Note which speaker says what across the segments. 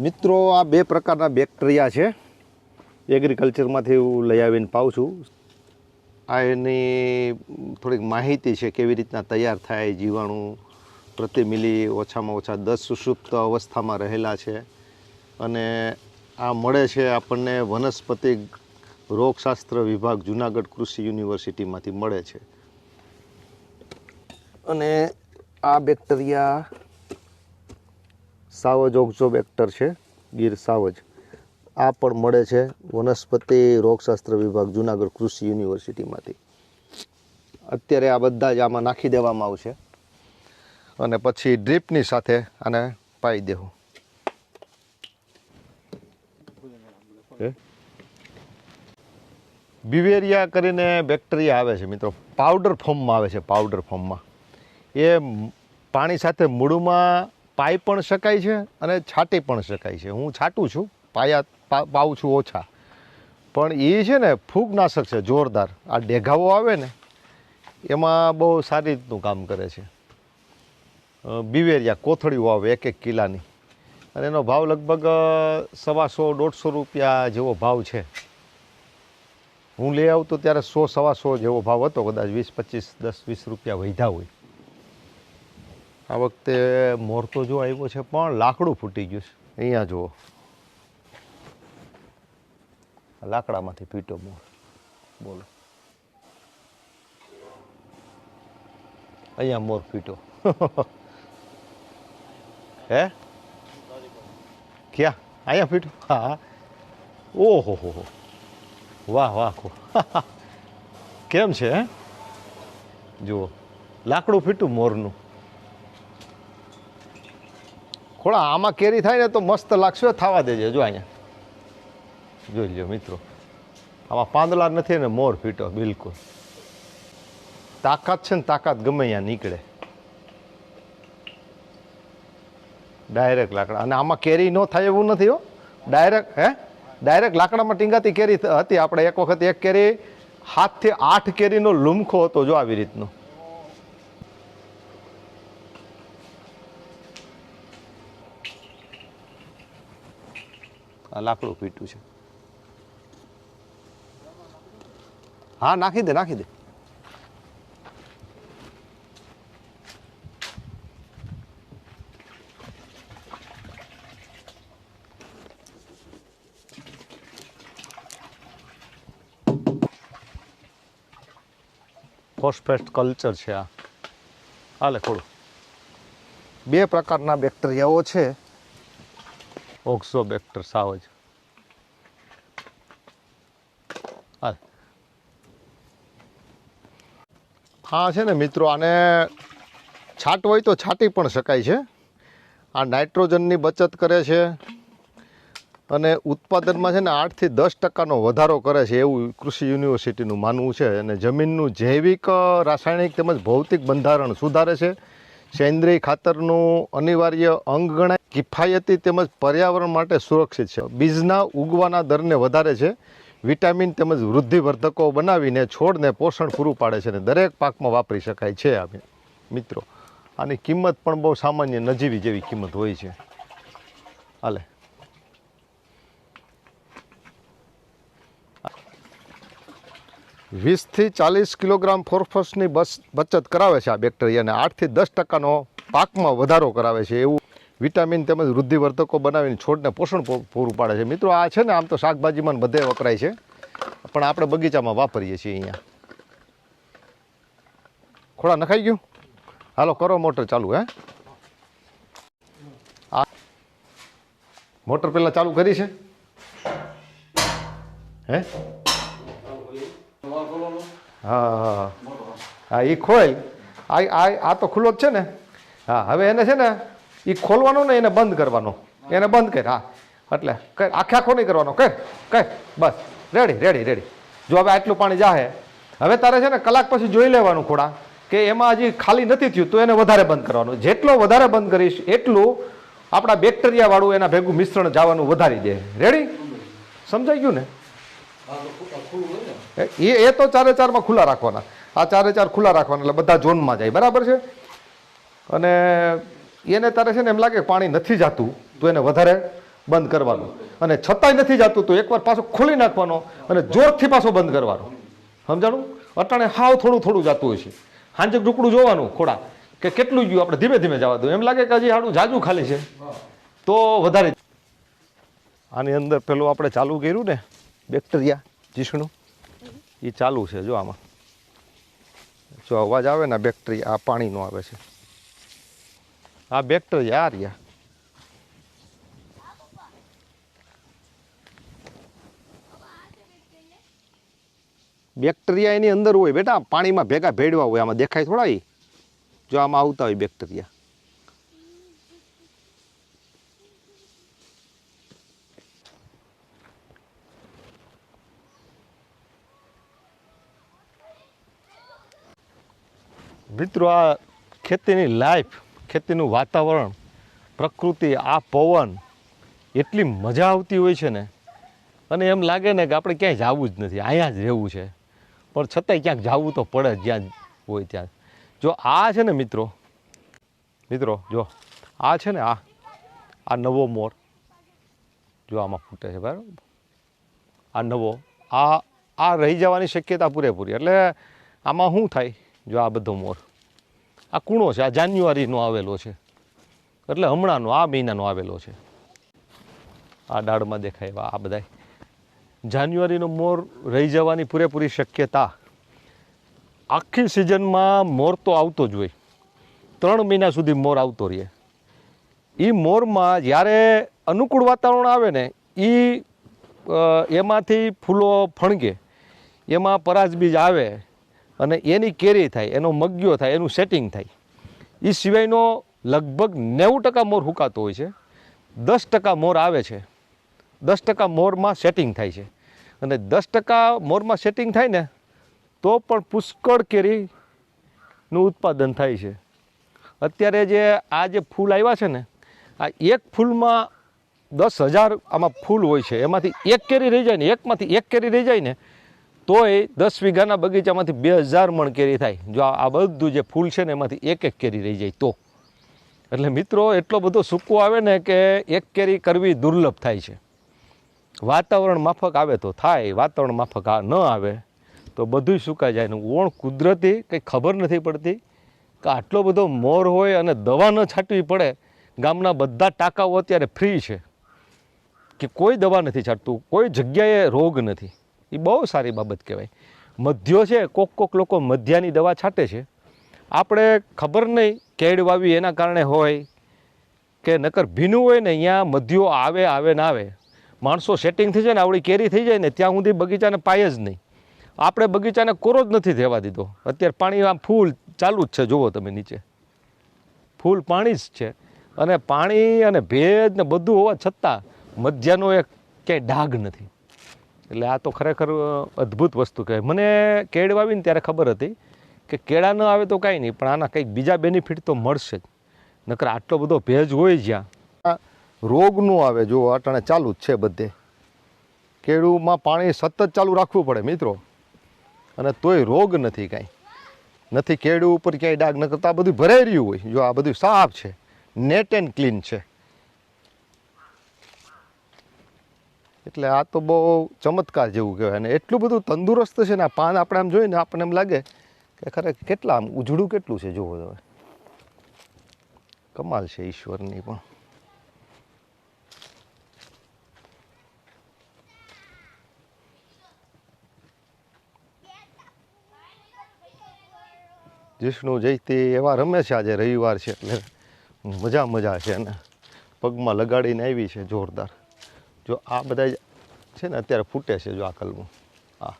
Speaker 1: મિત્રો, આ બે પ્રકારના બેક્ટેરિયા છે. એગ્રીકલ્ચરમાંથી હું લઈ આવીને પાઉં છું. આ એની થોડીક માહિતી છે કેવી રીતના તૈયાર થાય, જીવાણુ પ્રતિ મિલી ઓછામાં ઓછા દસ સુષુપ્ત અવસ્થામાં રહેલા છે. અને આ મળે છે આપણને વનસ્પતિ રોગશાસ્ત્ર વિભાગ જુનાગઢ કૃષિ યુનિવર્સિટીમાંથી મળે છે. અને આ બેક્ટેરિયા સાવજ ઓક્ઝોબેક્ટર છે ગીર સાવજ. આ પણ મળે છે વનસ્પતિ રોગશાસ્ત્ર વિભાગ જુનાગઢ કૃષિ યુનિવર્સિટીમાંથી. અત્યારે આ બધા જ આમાં નાખી દેવામાં આવશે. અને પછી ડ્રીપની સાથે આને પાઈ દેવું. બિવેરિયા કરીને બેક્ટેરિયા આવે છે મિત્રો. પાવડર ફોર્મમાં આવે છે પાવડર ફોર્મમાં. એ પાણી સાથે મૂળમાં પાઈ પણ શકાય છે અને છાંટી પણ શકાય છે. હું છાંટું છું, પાયા પાઉં છું ઓછા. પણ એ છે ને, ફૂગનાશક છે, જોરદાર. આ ડેઘાઓ આવે ને, એમાં બહુ સારી રીતનું કામ કરે છે. બિવેરિયા, કોથળીઓ આવે એક એક કિલાની. અને એનો ભાવ લગભગ સવાસો, દોઢસો રૂપિયા જેવો ભાવ છે. હું લઈ આવતો ત્યારે સો, સવાસો જેવો ભાવ હતો, કદાચ વીસ, પચીસ, દસ, વીસ રૂપિયા વધ્યા હોય. આ વખતે મોર તો જો આવ્યો છે પણ લાકડું ફૂટી ગયું છે. અહીંયા જુઓ. લાકડામાંથી પીટો મોર. બોલો. અહીંયા મોર પીટો. હે? ક્યાં? અહીંયા પીટો? હા. ઓહો હો હો વાહ વાહ. કેમ છે જુઓ. લાકડું ફીટું મોરનું. ખોળા, આમાં કેરી થાય ને તો મસ્ત લાગશે. થવા દેજે, જો અહીંયા. જોઈ લો મિત્રો. આમાં પાંદડા નથી ને મોર ફીટો, બિલકુલ. તાકાત છે ને તાકાત ગમે અહીંયા નીકળે. ડાયરેક્ટ લાકડા. અને આમાં કેરી ન થાય એવું નથી હો. ડાયરેક્ટ હે? ડાયરેક્ટ લાકડામાં ટીંગાતી કેરી હતી. આપણે એક વખત એક કેરી, હાથથી આઠ કેરીનો લુમખો હતો જો આવી રીતનો. લાકડું પીટું છે. હા, નાખી દે નાખી દે. ફોસ્ફેટ કલ્ચર છે આ. હાલે થોડું બે પ્રકારના બેક્ટેરિયાઓ છે. ઓક્ઝોબેક્ટર સાવજ હા, છે ને, મિત્રો, આને છાટ હોય તો છાંટી પણ શકાય છે. આ નાઇટ્રોજનની બચત કરે છે અને ઉત્પાદનમાં છે ને આઠથી દસ ટકાનો વધારો કરે છે એવું કૃષિ યુનિવર્સિટીનું માનવું છે. અને જમીનનું જૈવિક રાસાયણિક તેમજ ભૌતિક બંધારણ સુધારે છે. સેન્દ્રિય ખાતરનું અનિવાર્ય અંગ ગણાય. કિફાયતી તેમજ પર્યાવરણ માટે સુરક્ષિત છે. બીજના ઉગવાના દરને વધારે છે. વિટામિન તેમજ વૃદ્ધિવર્ધકો બનાવીને છોડને પોષણ પૂરું પાડે છે અને દરેક પાકમાં વાપરી શકાય છે આ મિત્રો, આની કિંમત પણ બહુ સામાન્ય નજીવી જેવી કિંમત હોય છે. હાલે. વીસથી ચાલીસ કિલોગ્રામ ફોસ્ફરસની બસ બચત કરાવે છે આ બેક્ટેરિયાને આઠથી દસ ટકાનો પાકમાં વધારો કરાવે છે એવું વિટામિન તેમજ વૃદ્ધિવર્ધકો બનાવીને છોડને પોષણ પૂરું પાડે છે. મિત્રો, આ છે ને આમ તો શાકભાજીમાં બધે વપરાય છે. પણ આપણે બગીચામાં વાપરીએ છીએ અહીંયા. ખોડા નખાઈ ગયું? હાલો, કરો મોટર ચાલુ, હે? આ મોટર પહેલાં ચાલુ કરી છે. હે? હા હા એ ખોલ. આ આ આ તો ખુલ્લો જ છે ને. હા, હવે એને છે ને એ ખોલવાનો ને એને બંધ કરવાનો. એને બંધ કર, હા. એટલે કર, આખે આખો નહીં કરવાનો. કર કર. બસ. રેડી રેડી રેડી જો હવે આટલું પાણી જાહે. હવે તારે છે ને કલાક પછી જોઈ લેવાનું ખોડા કે એમાં હજી ખાલી નથી થયું તો એને વધારે બંધ કરવાનું. જેટલો વધારે બંધ કરીશ, એટલું આપણા બેક્ટેરિયાવાળું એના ભેગું મિશ્રણ જવાનું વધારી દે. રેડી સમજાઈ ગયું ને. એ એ તો ચારે ચારમાં ખુલ્લા રાખવાના. આ ચારે ચાર ખુલ્લા રાખવાના એટલે બધા ઝોનમાં જાય. બરાબર છે? અને એને તારે છે ને એમ લાગે પાણી નથી જાતું, તો એને વધારે બંધ કરવાનું. અને છતાંય નથી જતું, તો એકવાર પાછો ખોલી નાખવાનો અને જોરથી પાછો બંધ કરવાનો. સમજાણું? અટાણે હાવ થોડું થોડું જતું હોય છે. હાંજે ટુકડું જોવાનું ખોડા, કે કેટલું ગયું? આપણે ધીમે ધીમે જવા દઉં એમ લાગે કે હજી હાડું જાજુ ખાલી છે. તો વધારે. આની અંદર પેલું આપણે ચાલુ કર્યું ને, બેક્ટેરિયા, જીષ્ણુ. એ ચાલુ છે, જો આમાં. જો અવાજ આવે ને બેક્ટેરિયા આ પાણીનો આવે છે. આ બેક્ટેરિયા આ રહ્યા. બેક્ટેરિયા એની અંદર હોય બેટા, પાણીમાં ભેગા ભેડવા હોય, આમાં દેખાય થોડા એ જો આમાં આવતા હોય બેક્ટેરિયા મિત્રો, આ ખેતીની લાઈફ ખેતીનું વાતાવરણ, પ્રકૃતિ, આ પવન, એટલી મજા આવતી હોય છે ને. અને એમ લાગે ને કે આપણે ક્યાંય જવું જ નથી, અહીંયા જ રહેવું છે. પણ છતાંય ક્યાંક જવું તો પડે જ્યાં હોય ત્યાં. જો આ છે ને મિત્રો મિત્રો, જો, આ છે ને આ આ નવો મોર. જો આમાં ફૂટે છે, બરાબર? આ નવો, આ આ રહી જવાની શક્યતા પૂરેપૂરી. એટલે આમાં શું થાય? જો આ બધો મોર. આ કૂણો છે, આ જાન્યુઆરીનો આવેલો છે. એટલે હમણાંનો, આ મહિનાનો આવેલો છે. આ ડાળમાં દેખાય આ બધાય. જાન્યુઆરીનો મોર રહી જવાની પૂરેપૂરી શક્યતા. આખી સિઝનમાં મોર તો આવતો જ હોય. ત્રણ મહિના સુધી મોર આવતો રહે. એ મોરમાં જ્યારે અનુકૂળ વાતાવરણ આવે ને એ એમાંથી ફૂલો ફણગે. એમાં પરાજબીજ આવે. અને એની કેરી થાય, એનો મગ્યો થાય, એનું સેટિંગ થાય. એ સિવાયનો લગભગ નેવું ટકા મોર હુકાતો હોય છે. દસ ટકા મોર આવે છે. દસ ટકા મોરમાં સેટિંગ થાય છે. અને દસ ટકા મોરમાં સેટિંગ થાય ને, તો પણ પુષ્કળ કેરીનું ઉત્પાદન થાય છે. અત્યારે જે આ જે ફૂલ આવ્યા છે ને, આ એક ફૂલમાં દસ હજાર આમાં ફૂલ હોય છે. એમાંથી એક કેરી રહી જાય ને, એકમાંથી એક કેરી રહી જાય ને તોય દસ વીઘાના બગીચામાંથી બે હજાર મણ કેરી થાય. જો આ બધું જે ફૂલ છે ને એમાંથી એક એક કેરી રહી જાય તો. એટલે મિત્રો, એટલો બધો સૂકો આવે ને કે એક કેરી કરવી દુર્લભ થાય છે. વાતાવરણ માફક આવે તો થાય, વાતાવરણ માફક ન આવે તો બધુંય સુકાઈ જાય ને ઓણ કુદરતી કંઈ ખબર નથી પડતી કે આટલો બધો મોર હોય અને દવા ન છાંટવી પડે. ગામના બધા ટાંકાઓ અત્યારે ફ્રી છે. કે કોઈ દવા નથી છાંટતું, કોઈ જગ્યાએ રોગ નથી. એ બહુ સારી બાબત કહેવાય. મધ્યો છે, કોક કોક લોકો મધ્યાની દવા છાંટે છે. આપણે ખબર નહીં કેળ વાવી એના કારણે હોય કે નકર ભીનું હોય ને અહીંયા મધ્યો આવે આવે ના આવે. માણસો સેટિંગ થઈ જાય ને આવડી કેરી થઈ જાય ને ત્યાં સુધી બગીચાને પાય જ નહીં. આપણે બગીચાને કોરો જ નથી થવા દીધો. અત્યારે પાણી આમ ફૂલ ચાલુ જ છે, જુઓ તમે નીચે. ફૂલ પાણી જ છે. અને પાણી અને ભેજ ને બધું હોવા છતાં મધ્યાનો એક ક્યાંય ડાઘ નથી. એટલે આ તો ખરેખર અદ્ભુત વસ્તુ કહેવાય. મને કેળ વાવીને ત્યારે ખબર હતી કે કેળા ન આવે તો કાંઈ નહીં, પણ આના કંઈક બીજા બેનિફિટ તો મળશે જ. નકર આટલો બધો ભેજ હોય જ્યાં. રોગ ન આવે, જો અટાણે ચાલુ જ છે બધે. કેળુમાં પાણી સતત ચાલુ રાખવું પડે મિત્રો. અને તોય રોગ નથી કાંઈ. નથી કેળું ઉપર ક્યાંય ડાઘ ન કરતા બધું ભરાઈ રહ્યું હોય. જો આ બધું સાફ છે, નેટ એન્ડ ક્લીન છે. એટલે આ તો બહુ ચમત્કાર જેવું કહેવાય. અને એટલું બધું તંદુરસ્ત છે ને, આ પાન આપણે આમ જોઈએ ને આપણને એમ લાગે કે ખરેખર કેટલા, આમ ઉજળું કેટલું છે, જુઓ તમે. કમાલ છે ઈશ્વરની પણ. જિષ્ણુ જયતી એવા રમે છે આજે, રવિવાર છે એટલે મજા મજા છે અને પગમાં લગાડીને આવી છે જોરદાર. જો આ બધા છે ને અત્યારે ફૂટે છે જો આ કલમું. આ.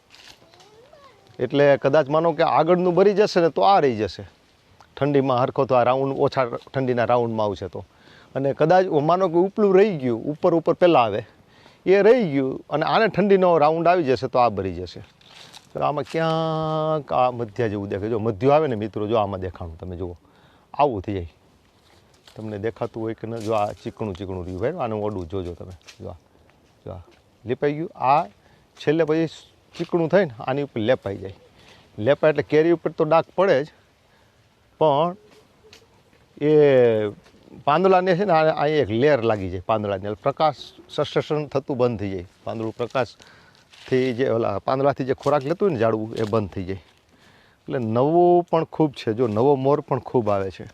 Speaker 1: એટલે કદાચ માનો કે આગળનું ભરી જશે ને તો આ રહી જશે. ઠંડીમાં હરખો તો આ રાઉન્ડ ઓછા ઠંડીના રાઉન્ડમાં આવશે તો. અને કદાચ માનો કે ઉપલું રહી ગયું, ઉપર ઉપર પહેલાં આવે, એ રહી ગયું અને આને ઠંડીનો રાઉન્ડ આવી જશે તો આ ભરી જશે. તો આમાં ક્યાંક આ મધ્યા જેવું દેખાય. જો મધ્યું આવે ને મિત્રો, જો આમાં દેખાણું તમે જુઓ. આવું થઈ જાય. તમને દેખાતું હોય કે ન, જો આ ચીકણું ચીકણું રહ્યું. ભાઈ આનું ઓડું જોજો તમે. જો આ. આ ગયું. આ છેલ્લે પછી ચીકણું થાય ને આની ઉપર લેપાઈ જાય. લેપાય એટલે કેરી ઉપર તો ડાક પડે જ, પણ એ પાંદડાને છે ને અહીંયા અહીં એક લેર લાગી જાય પાંદડાને. પ્રકાશ સસ્ટેશન થતું બંધ થઈ જાય. પાંદડું પ્રકાશથી જે ઓલા પાંદડાથી જે ખોરાક લેતું હોય ને ઝાડવું, એ બંધ થઈ જાય. એટલે નવો પણ ખૂબ છે. જો નવો મોર પણ ખૂબ આવે છે.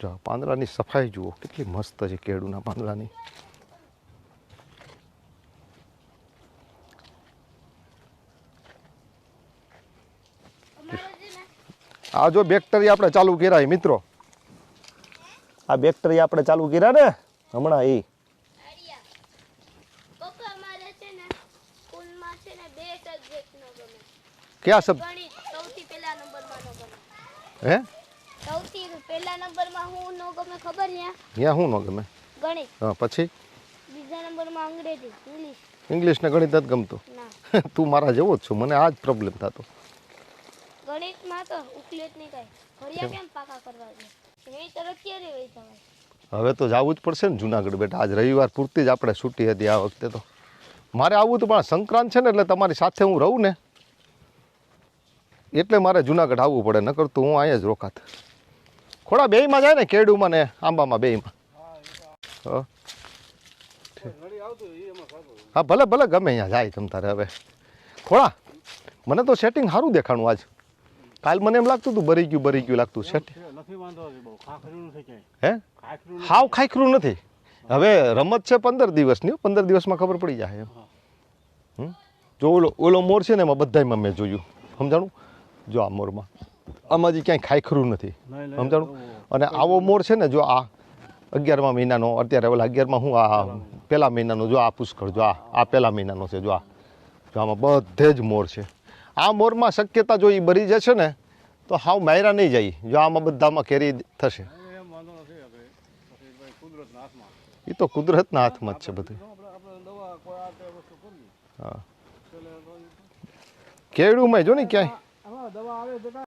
Speaker 1: જો પાંદડાની સફાઈ જુઓ કેટલી મસ્ત છે કેળુના પાંદડાની. આ જો બેક્ટરી આપણે ચાલુ કર્યા મિત્રો. આ બેક્ટરી આપણે ચાલુ કર્યા ને હમણાં એ ક્યાં શબ્દ? હે?
Speaker 2: સૌથી પહેલા નંબરમાં હું નો ગમે ખબર છે?
Speaker 1: ત્યાં શું ન ગમે?
Speaker 2: ગણિત.
Speaker 1: હા પછી?
Speaker 2: બીજા નંબરમાં અંગ્રેજી ઇંગ્લિશ.
Speaker 1: ઇંગ્લિશ ને ગણિત જ ગમતું.
Speaker 2: ના.
Speaker 1: તું મારા જેવો જ છો મને આ જ પ્રોબ્લેમ થતો.
Speaker 2: ગણિતમાં તો ઉકલેટ નહીં કાંઈ. ઘડિયા કેમ? પાકા કરવા છે? એ તરત ક્યારે વહી જવાય?
Speaker 1: હવે તો જવું જ પડશે ને જુનાગઢ બેટા આજ રવિવાર પૂરતી જ આપણે છૂટી હતી આ વખતે તો. મારે આવવું તો પણ સંક્રાંત છે ને એટલે તમારી સાથે હું રહું ને. એટલે મારે જુનાગઢ આવવું પડે નકર તો હું અહીંયા જ રોકાત. ખોડા બેયમાં જાય ને કેડુમાં ને આંબામાં બેયમાં. હા. ભલે ભલે, ગમે અહીંયા જાય તમ તારે હવે. ખોડા, મને તો સેટિંગ સારું દેખાણું આજ. કાલ મને એમ લાગતું હતું બરી ગયું બરી ગયું લાગતું સેટિંગ હે? હાવ ખાઈખરું નથી. હવે રમત છે પંદર દિવસની પંદર દિવસમાં ખબર પડી જાય એમ? જો ઓલો ઓલો મોર છે ને એમાં બધાયમાં મેં જોયું. સમજાણું? જો આ મોરમાં. આમાં હજી ક્યાંય ખાઈખરું નથી સમજાણું? અને આવો મોર છે ને જો આ અગિયારમા મહિનાનો અત્યારે ઓલા અગિયારમાં હું આ પહેલા મહિનાનો જો આ પુષ્કળ જો આ આ પહેલા મહિનાનો છે જો આ. જો આમાં બધે જ મોર છે. આ મોરમાં શક્યતા જો એ બરી જશે ને તો હાવ માયરા નહીં જાય. જો આમાં બધામાં કેરી થશે. એ તો કુદરતના હાથમાં જ છે બધું. હા.
Speaker 3: કેળું
Speaker 1: કેળુમાં જો ને ક્યાંય.
Speaker 3: દવા આવે બેટા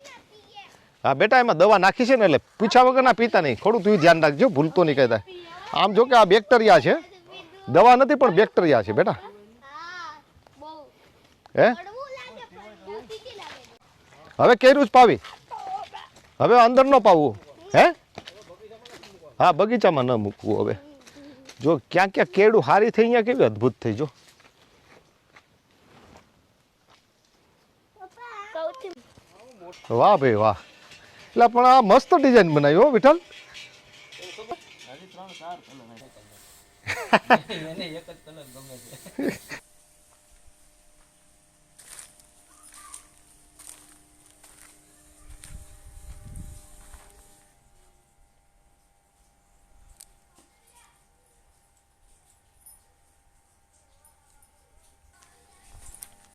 Speaker 1: હા, બેટા, એમાં દવા નાખી છે ને એટલે પૂછા વગરના પીતા નહીં. થોડું તું ધ્યાન રાખજો, ભૂલતો નહીં કહેતા. આમ જો કે આ બેક્ટેરિયા છે. દવા નથી, પણ બેક્ટેરિયા છે, બેટા.
Speaker 2: હે?
Speaker 1: હવે કેરું જ પાવી. હવે અંદર ન પાવું હે? હા, બગીચામાં ન મૂકવું હવે. જો ક્યાં ક્યાં કેળું હારી થઈ, અહીંયા કેવી અદ્ભુત થઈ, જો. વાહ ભાઈ, વાહ. એટલે પણ આ મસ્ત ડિઝાઇન બનાવી હો વિઠ્ઠલ.
Speaker 4: એને એક જ કલર ગમે છે.